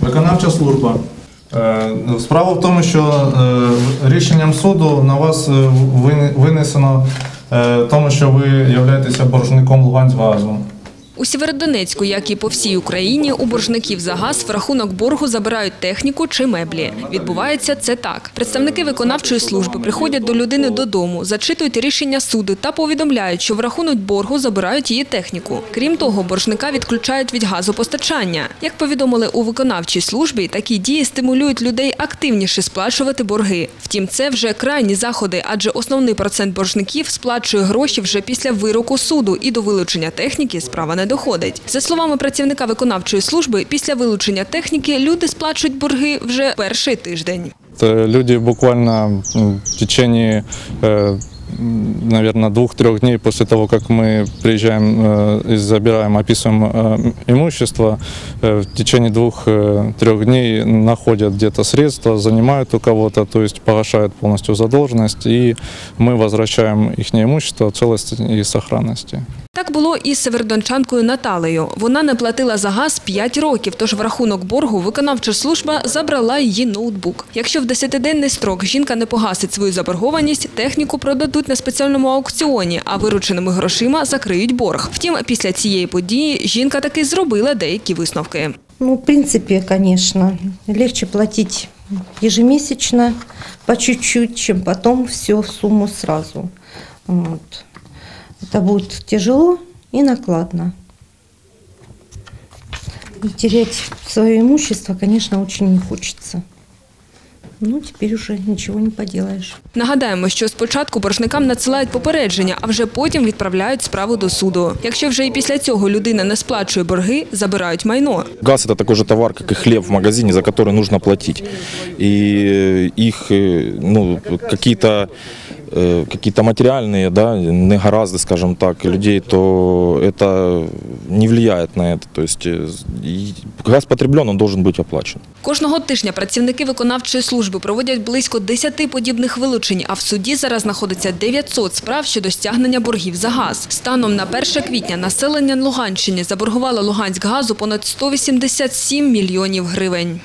Виконавча служба. Е, Справа в тому, що е, рішенням суду на вас е, винесено тому, що ви являєтеся боржником Луганськгазу. У Сєвєродонецьку, як і по всій Україні, у боржників за газ в рахунок боргу забирають техніку чи меблі. Відбувається це так. Представники виконавчої служби приходять до людини додому, зачитують рішення суду та повідомляють, що в рахунок боргу забирають її техніку. Крім того, боржника відключають від газопостачання. Як повідомили у виконавчій службі, такі дії стимулюють людей активніше сплачувати борги. Втім, це вже крайні заходи, адже основний процент боржників сплачує гроші вже після вироку суду і до вилучення техніки справа не доходить. За словами працівника виконавчої служби, після вилучення техніки люди сплачують борги вже перший тиждень. Это люди буквально м, в течение, наверное, двух-трех дней после того, как мы приезжаем э, и забираем, описываем э, имущество, э, в течение двух-трех дней находят где-то средства, занимают у кого-то, то есть погашают полностью задолженность, и мы возвращаем их имущество в целости и сохранности. Так було і з севердончанкою Наталею. Вона не платила за газ 5 років, тож в рахунок боргу виконавча служба забрала її ноутбук. Якщо в 10-денний строк жінка не погасить свою заборгованість, техніку продадуть на спеціальному аукціоні, а вирученими грошима закриють борг. Втім, після цієї події жінка таки зробила деякі висновки. Ну, в принципе, конечно, легче платить ежемесячно по чуть-чуть, чем потом всю сумму сразу. Вот. Это будет тяжело и накладно. И терять свое имущество, конечно, очень не хочется. Ну, теперь уже ничего не поделаешь. Нагадаємо, що спочатку боржникам надсилають попередження, а вже потім відправляють справу до суду. Якщо вже і після цього людина не сплачує борги, забирають майно. Газ – это такой же товар, как и хлеб в магазине, за который нужно платить. И их э, ну, какие-то э, какие-то материальные да, негаразды, скажем так, людей, то это не влияет на это. То есть э, и газ потреблен, он должен быть оплачен. Кожного тижня працівники виконавчої служби проводять близько 10 подібних вилучень, а в суді зараз знаходиться 900 справ щодо стягнення боргів за газ. Станом на 1 квітня населення Луганщини заборгувало Луганськгазу понад 187 мільйонів гривень.